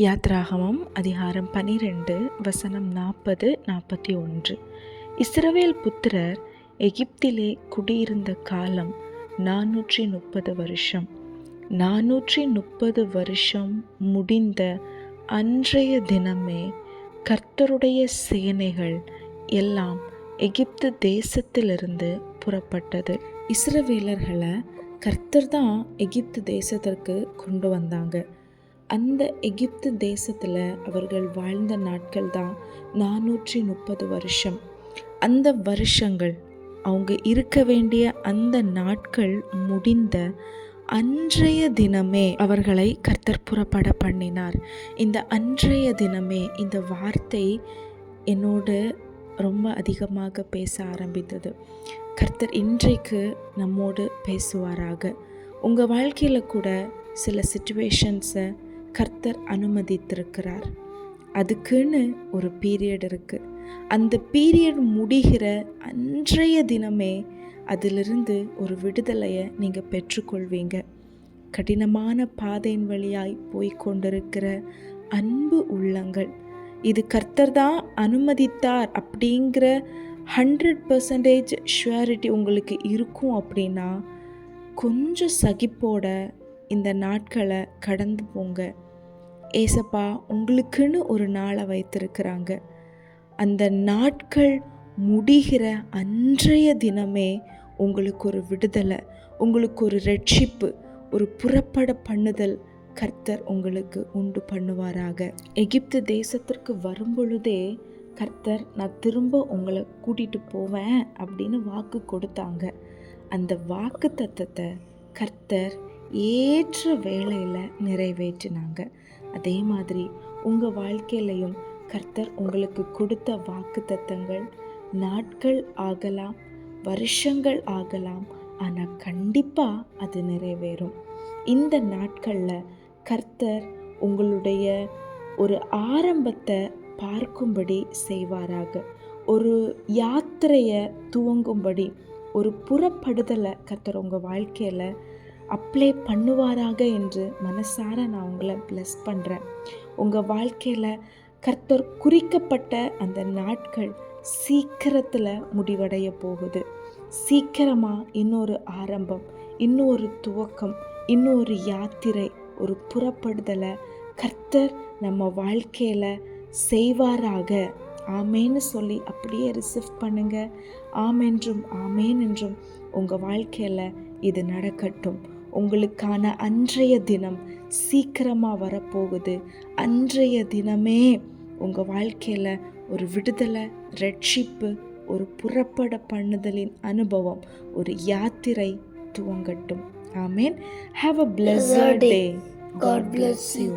யாத்ராகமம் அதிகாரம் பனிரெண்டு வசனம் நாற்பது நாற்பத்தி ஒன்று. இஸ்ரவேல் புத்திரர் எகிப்திலே குடியிருந்த காலம் நானூற்றி முப்பது வருஷம். நானூற்றி முப்பது வருஷம் முடிந்த அன்றைய தினமே கர்த்தருடைய சேனைகள் எல்லாம் எகிப்து தேசத்திலிருந்து புறப்பட்டது. இஸ்ரவேலர்களை கர்த்தர் தான் எகிப்து தேசத்திற்கு கொண்டு வந்தாங்க. அந்த எகிப்து தேசத்தில் அவர்கள் வாழ்ந்த நாட்கள் தான் நானூற்றி முப்பது வருஷம். அந்த வருஷங்கள் அவங்க இருக்க வேண்டிய அந்த நாட்கள் முடிந்த அன்றைய தினமே அவர்களை கர்த்தர் புறப்பட பண்ணினார். இந்த அன்றைய தினமே இந்த வார்த்தை என்னோடு ரொம்ப அதிகமாக பேச ஆரம்பித்தது. கர்த்தர் இன்றைக்கு நம்மோடு பேசுவாராக. உங்கள் வாழ்க்கையில் கூட சில சுச்சுவேஷன்ஸை கர்த்தர் அனுமதித்திருக்கிறார். அதுக்குன்னு ஒரு பீரியட் இருக்குது அந்த பீரியட் முடிகிற அன்றைய தினமே அதிலிருந்து ஒரு விடுதலையை நீங்கள் பெற்றுக்கொள்வீங்க. கடினமான பாதையின் வழியாய் போய் கொண்டிருக்கிற அன்பு உள்ளங்கள். இது கர்த்தர் தான் அனுமதித்தார் அப்படிங்கிற ஹண்ட்ரட் பர்சன்டேஜ் ஷுவரிட்டி உங்களுக்கு இருக்கும் அப்படின்னா கொஞ்சம் சகிப்போட இந்த நாட்களை கடந்து போங்க. ஏசப்பா உங்களுக்குன்னு ஒரு நாளை வைத்திருக்கிறாங்க. அந்த நாட்கள் முடிகிற அன்றைய தினமே உங்களுக்கு ஒரு விடுதலை உங்களுக்கு ஒரு ரட்சிப்பு ஒரு புறப்பட பண்ணுதல் கர்த்தர் உங்களுக்கு உண்டு பண்ணுவாராக. எகிப்து தேசத்திற்கு வரும்பொழுதே கர்த்தர் நான் திரும்ப உங்களை கூட்டிகிட்டு போவேன் அப்படின்னு வாக்கு கொடுத்தாங்க. அந்த வாக்கு தத்தத்தை கர்த்தர் ஏற்ற வேளையில் நிறைவேற்றினாங்க. அதே மாதிரி உங்கள் வாழ்க்கையிலையும் கர்த்தர் உங்களுக்கு கொடுத்த வாக்கு தத்தங்கள் நாட்கள் ஆகலாம் வருஷங்கள் ஆகலாம். ஆனால் கண்டிப்பாக அது நிறைவேறும். இந்த நாட்களில் கர்த்தர் உங்களுடைய ஒரு ஆரம்பத்தை பார்க்கும்படி செய்வாராக. ஒரு யாத்திரையை துவங்கும்படி ஒரு புறப்படுதலை கர்த்தர் உங்கள் வாழ்க்கையில் அப்ளை பண்ணுவாராக என்று மனசார நான் உங்களை ப்ளஸ் பண்ணுறேன் உங்கள் வாழ்க்கையில் கர்த்தர் குறிக்கப்பட்ட அந்த நாட்கள் சீக்கிரத்தில் முடிவடைய போகுது. சீக்கிரமாக இன்னொரு ஆரம்பம் இன்னொரு துவக்கம் இன்னொரு யாத்திரை ஒரு புறப்படுதலை கர்த்தர் நம்ம வாழ்க்கையில் செய்வாராக. ஆமேன்னு சொல்லி அப்படியே ரிசீவ் பண்ணுங்கள் ஆமென்றும் ஆமேன் என்றும் உங்கள் வாழ்க்கையில் இது நடக்கட்டும். உங்களுக்கான அன்றைய தினம் சீக்கிரமாக வரப்போகுது. அன்றைய தினமே உங்கள் வாழ்க்கையில் ஒரு விடுதலை ரட்சிப்பு ஒரு புறப்பட பண்ணுதலின் அனுபவம் ஒரு யாத்திரை துவங்கட்டும். Amen. Have a pleasure day God bless you. you.